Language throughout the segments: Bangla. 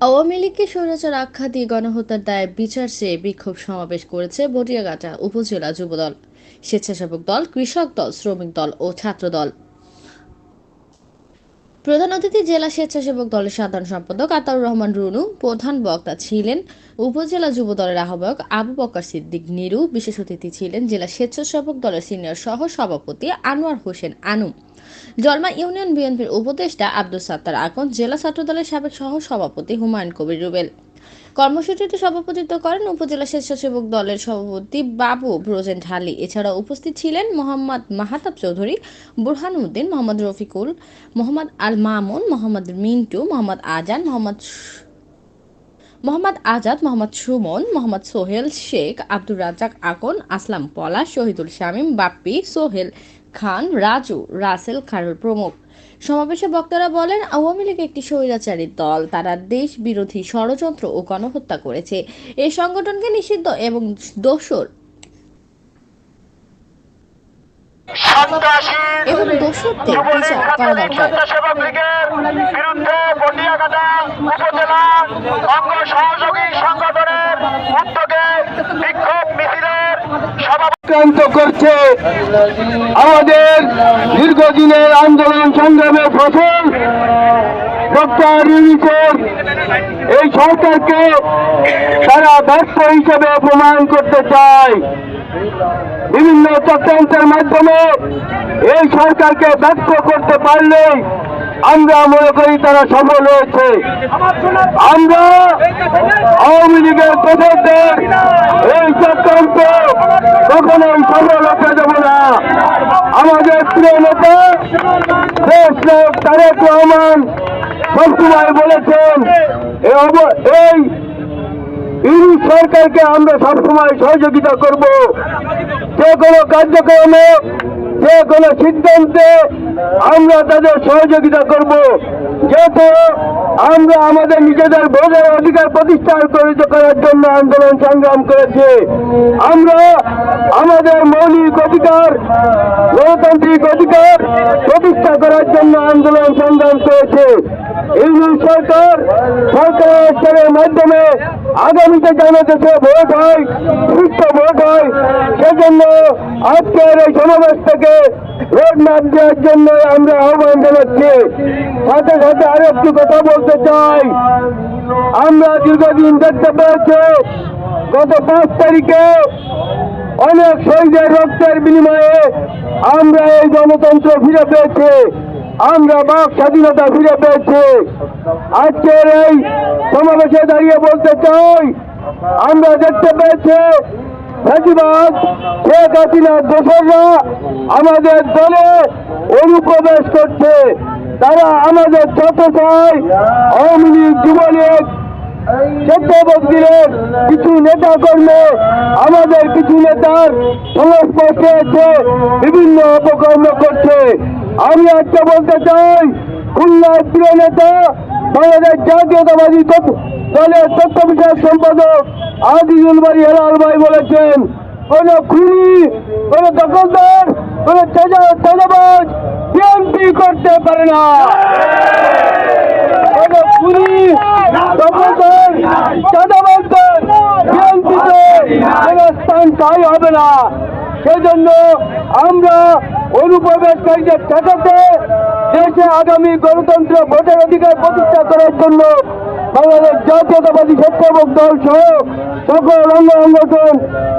আওয়ামী লীগকে স্বৈরাচার আখ্যা দিয়ে গণহত্যার দায়ে বিচার চেয়ে বিক্ষোভ সমাবেশ করেছে বটিয়াঘাটা উপজেলা যুবদল। স্বেচ্ছাসেবক দল, কৃষক দল, শ্রমিক দল ও ছাত্র দল প্রধান অতিথি জেলা স্বেচ্ছাসেবক দলের সাধারণ সম্পাদক আতাউর রহমান রুনু, প্রধান বক্তা ছিলেন উপজেলা যুব দলের আহ্বায়ক আবু বকর সিদ্দিক নিরু, বিশেষ অতিথি ছিলেন জেলা স্বেচ্ছাসেবক দলের সিনিয়র সহ সভাপতি আনোয়ার হোসেন আনু। জলমা ইউনিয়ন বিএনপির উপদেষ্টা আব্দুল সাত্তার আকন, জেলা ছাত্রদলের সাবেক সহ সভাপতি হুমায়ুন কবির রুবেল। কর্মসূচিতে সভাপতিত্ব করেন উপজেলা স্বেচ্ছাসেবক দলের সভাপতি বাবু ব্রোজেন ঢালি। এছাড়া উপস্থিত ছিলেন মোহাম্মদ মাহাতাব চৌধুরী, বুরহান উদ্দিন, মোহাম্মদ রফিকুল, মোহাম্মদ আল মামুন, মোহাম্মদ মিন্টু, মোহাম্মদ আজান মোহাম্মদ মোহাম্মদ আজাদ, মোহাম্মদ সুমন, মোহাম্মদ সোহেল শেখ, আব্দুর রাজ্জাক আকন, আসলাম পলাশ, শহীদুল শামীম, বাপ্পি, সোহেল খান, রাজু, রাসেল খারুল প্রমুখ। সমাবেশে বক্তারা বলেন আওয়ামী লীগ একটি স্বৈরাচারী দল। তারা দেশ বিরোধী ষড়যন্ত্র ও গণহত্যা করেছে। এই সংগঠনকে নিষিদ্ধ এবং দোষর এবং দোষরদের বিচার করা দরকার। বিরুদ্ধে উপজেলা অঙ্গ সহযোগী সংগঠনের আক্রান্ত করছে আমাদের দীর্ঘদিনের আন্দোলন সংগ্রামের ফসল ডক্টর ইউনিসের এই সরকারকে তারা ব্যর্থ হিসেবে প্রমাণ করতে চায়। বিভিন্ন চক্রান্তের মাধ্যমে এই সরকারকে ব্যর্থ করতে পারলে আমরা মনে করি তারা সফল হয়েছে। আমরা আওয়ামী লীগের প্রধানদের এই চক্রান্ত কখনোই সফল হতে দেব না। আমাদের প্রিয় নেতা, দেশ লোক তারেক রহমান সবসময় বলেছেন এই এই সরকারকে আমরা সবসময় সহযোগিতা করব। যে কোনো কার্যক্রমে কোনো সিদ্ধান্তে আমরা তাদের সহযোগিতা করব। যেহেতু আমরা আমাদের নিজেদের ভোটের অধিকার প্রতিষ্ঠা করার জন্য আন্দোলন সংগ্রাম করেছি। আমরা আমাদের মৌলিক অধিকার, গণতান্ত্রিক অধিকার প্রতিষ্ঠা করার জন্য আন্দোলন সংগ্রাম করেছে। ইউনিট সরকার সরকারের মাধ্যমে আগামীতে যেন দেশে ভোট হয়, সুস্থ ভোট হয়, সেজন্য আজকের এই সমাবেশ থেকে রোড ম্যাপ দেওয়ার জন্য আমরা আহ্বান জানাচ্ছি। সাথে সাথে আরও একটু কথা বলতে চাই। আমরা দীর্ঘদিন দেখতে পেয়েছি, গত পাঁচ তারিখে অনেক শহীদের রক্তের বিনিময়ে আমরা এই গণতন্ত্র ফিরে পেয়েছি। আমরা বাক স্বাধীনতা ফিরে পেয়েছি। আজকের এই সমাবেশে দাঁড়িয়ে বলতে চাই, আমরা দেখতে পেয়েছি ফাঁসিবাদ, শেখ হাসিনার দোসররা আমাদের দলে অনুপ্রবেশ করছে। তারা আমাদের যত চায়। আওয়ামী লীগ যুবলীগ চট্টোপাধ্যায়ের কিছু নেতা কর্মে আমাদের কিছু নেতার সংস্পর্শে এসে বিভিন্ন অপকর্ম করছে। আমি আজকে বলতে চাই, খুলনার প্রিয় নেতা, বাংলাদেশ জাতীয়তাবাদী দলের তথ্য বিষয়ক সম্পাদক আজিজুল বাড়ি হেলাল ভাই বলেছেন, কোন খুনি, কোন দখলদার, কোন চাঁদাবাজ বিএনপি করতে পারে না। কোন খুনি তাই হবে না সেজন্য আমরা অনুপ্রবেশকারীদের ঠেকাতে দেশে আগামী গণতন্ত্র ভোটের অধিকার প্রতিষ্ঠা করার জন্য বাংলাদেশ জাতীয়তাবাদী স্বেচ্ছাসেবক দল সহ সকল অঙ্গ সংগঠন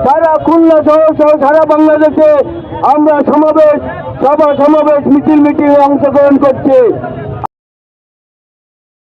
সারা খুলনা সহ সহ সারা বাংলাদেশে আমরা সমাবেশ, সভা সমাবেশ মিছিল মিটিং অংশগ্রহণ করছি।